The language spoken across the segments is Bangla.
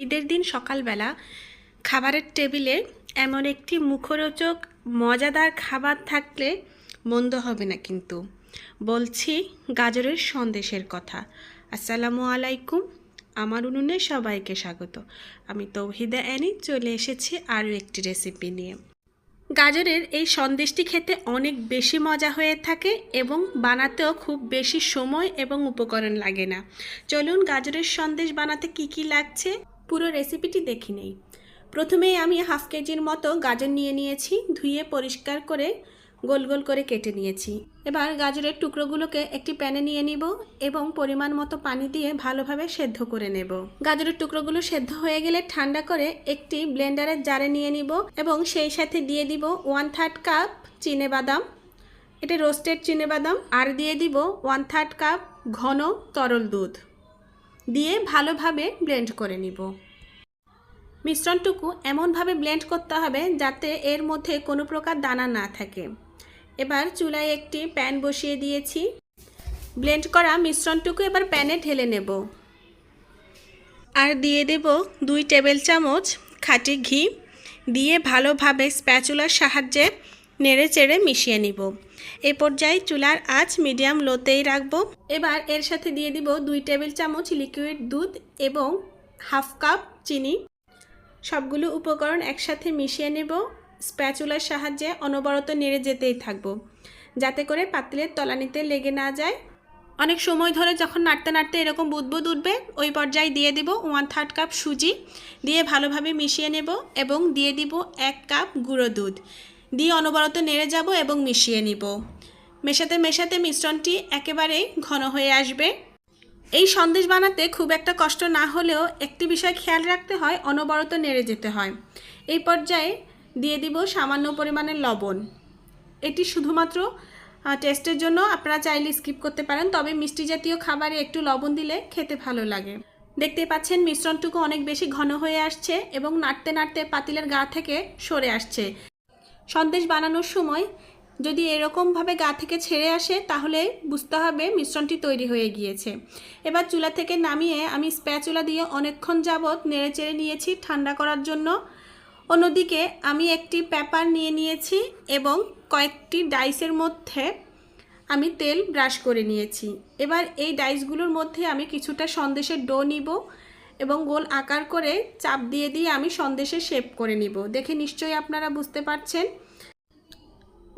ঈদের দিন সকালবেলা খাবারের টেবিলে এমন একটি মুখরোচক, মজাদার খাবার থাকলে মন্দ হবে না কিন্তু। বলছি, গাজরের সন্দেশের কথা। আসসালামু আলাইকুম। আমার উনুনে সবাইকে স্বাগত। আমি তৌহিদা অ্যানি, চলে এসেছি আরও একটি রেসিপি নিয়ে। গাজরের এই সন্দেশটি খেতে অনেক বেশি মজা হয়ে থাকে এবং বানাতেও খুব বেশি সময় এবং উপকরণ লাগে না। চলুন গাজরের সন্দেশ বানাতে কি কি লাগছে? পুরো রেসিপিটি দেখি নেই। প্রথমেই আমি হাফ কেজির মতো গাজর নিয়ে নিয়েছি, ধুয়ে পরিষ্কার করে গোল গোল করে কেটে নিয়েছি। এবার গাজরের টুকরোগুলোকে একটি প্যানে নিয়ে নিব এবং পরিমাণ মতো পানি দিয়ে ভালোভাবে সেদ্ধ করে নেব। গাজরের টুকরোগুলো সেদ্ধ হয়ে গেলে ঠান্ডা করে একটি ব্লেন্ডারের জারে নিয়ে নিব এবং সেই সাথে দিয়ে দিব ওয়ান থার্ড কাপ চিনে বাদাম। এটা রোস্টেড চিনে বাদাম। আর দিয়ে দিব ওয়ান থার্ড কাপ ঘন তরল দুধ। দিয়ে ভালোভাবে ব্লেন্ড করে নিব। মিশ্রণটুকু এমনভাবে ব্লেন্ড করতে হবে যাতে এর মধ্যে কোনো প্রকার দানা না থাকে। এবার চুলায় একটি প্যান বসিয়ে দিয়েছি। ব্লেন্ড করা মিশ্রণটুকু এবার প্যানে ঢেলে নেব। আর দিয়ে দেব দুই টেবিল চামচ খাঁটি ঘি। দিয়ে ভালোভাবে স্প্যাচুলার সাহায্যে নেড়ে চেড়ে মিশিয়ে নিব। এ পর্যায়ে চুলার আঁচ মিডিয়াম লোতেই রাখব। এবার এর সাথে দিয়ে দিব দুই টেবিল চামচ লিকুইড দুধ এবং হাফ কাপ চিনি। সবগুলো উপকরণ একসাথে মিশিয়ে নেব। স্প্যাচুলার সাহায্যে অনবরত নেড়ে যেতেই থাকব, যাতে করে পাতিলের তলানিতে লেগে না যায়। অনেক সময় ধরে যখন নাড়তে নাড়তে এরকম বুদবুদ উঠবে, ওই পর্যায়ে দিয়ে দিব ওয়ান থার্ড কাপ সুজি। দিয়ে ভালোভাবে মিশিয়ে নেব এবং দিয়ে দিব এক কাপ গুঁড়ো দুধ। দিয়ে অনবরত নেড়ে যাব এবং মিশিয়ে নিব। মেশাতে মেশাতে মিশ্রণটি একেবারেই ঘন হয়ে আসবে। এই সন্দেশ বানাতে খুব একটা কষ্ট না হলেও একটি বিষয় খেয়াল রাখতে হয়, অনবরত নেড়ে যেতে হয়। এই পর্যায়ে দিয়ে দিব সামান্য পরিমাণের লবণ। এটি শুধুমাত্র টেস্টের জন্য আপনারা চাইলে স্কিপ করতে পারেন, তবে মিষ্টি জাতীয় খাবারে একটু লবণ দিলে খেতে ভালো লাগে। দেখতে পাচ্ছেন মিশ্রণটুকু অনেক বেশি ঘন হয়ে আসছে এবং নাড়তে নাড়তে পাতিলের গা থেকে সরে আসছে। সন্দেশ বানানোর সময় যদি এরকমভাবে গা থেকে ছেড়ে আসে, তাহলে বুঝতে হবে মিশ্রণটি তৈরি হয়ে গিয়েছে। এবার চুলা থেকে নামিয়ে আমি স্প্যাচুলা দিয়ে অনেকক্ষণ যাবৎ নেড়ে চেড়ে নিয়েছি ঠান্ডা করার জন্য। অন্যদিকে আমি একটি পেপার নিয়ে নিয়েছি এবং কয়েকটি ডাইসের মধ্যে আমি তেল ব্রাশ করে নিয়েছি। এবার এই ডাইসগুলোর মধ্যে আমি কিছুটা সন্দেশের ডো নিব। এবং গোল আকার করে চাপ দিয়ে দিয়ে আমি সন্দেশের শেপ করে নিব। দেখে নিশ্চয়ই আপনারা বুঝতে পারছেন।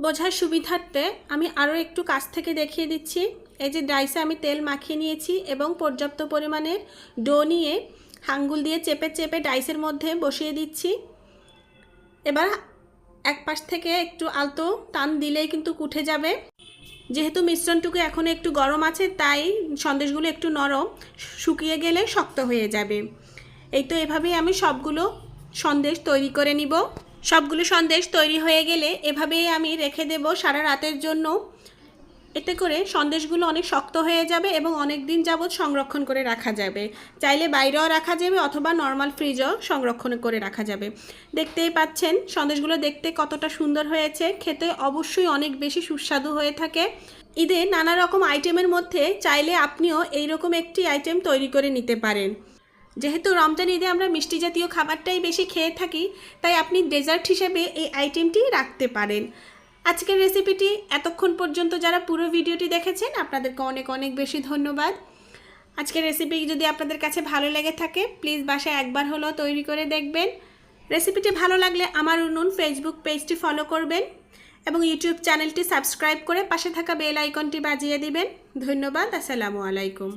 বোঝার সুবিধার্থে আমি আরও একটু কাছ থেকে দেখিয়ে দিচ্ছি। এই যে ডাইসে আমি তেল মাখিয়ে নিয়েছি এবং পর্যাপ্ত পরিমাণের ডো নিয়ে হাঙ্গুল দিয়ে চেপে চেপে ডাইসের মধ্যে বসিয়ে দিচ্ছি। এবার এক পাশ থেকে একটু আলতো টান দিলেই কিন্তু উঠে যাবে। যেহেতু মিশ্রণটুকু এখনও একটু গরম আছে, তাই সন্দেশগুলো একটু নরম, শুকিয়ে গেলে শক্ত হয়ে যাবে। এই তো এভাবেই আমি সবগুলো সন্দেশ তৈরি করে নিব। সবগুলো সন্দেশ তৈরি হয়ে গেলে এভাবেই আমি রেখে দেব সারা রাতের জন্য। এতে করে সন্দেশগুলো অনেক শক্ত হয়ে যাবে এবং অনেক দিন যাবৎ সংরক্ষণ করে রাখা যাবে। চাইলে বাইরেও রাখা যাবে অথবা নর্মাল ফ্রিজও সংরক্ষণ করে রাখা যাবে। দেখতেই পাচ্ছেন, সন্দেশগুলো দেখতে কতটা সুন্দর হয়েছে। খেতে অবশ্যই অনেক বেশি সুস্বাদু হয়ে থাকে। ঈদে নানা রকম আইটেমের মধ্যে চাইলে আপনিও এইরকম একটি আইটেম তৈরি করে নিতে পারেন। যেহেতু রমজান ঈদে আমরা মিষ্টি জাতীয় খাবারটাই বেশি খেয়ে থাকি, তাই আপনি ডেজার্ট হিসেবে এই আইটেমটি রাখতে পারেন। আজকের রেসিপিটি এতক্ষণ পর্যন্ত যারা পুরো ভিডিওটি দেখেছেন, আপনাদেরকে অনেক অনেক বেশি ধন্যবাদ। আজকের রেসিপি যদি আপনাদের কাছে ভালো লেগে থাকে, প্লিজ বাসায় একবার হলেও তৈরি করে দেখবেন। রেসিপিটি ভালো লাগলে আমার উনুন ফেসবুক পেজটি ফলো করবেন এবং ইউটিউব চ্যানেলটি সাবস্ক্রাইব করে পাশে থাকা বেল আইকনটি বাজিয়ে দিবেন। ধন্যবাদ, আসসালামু আলাইকুম।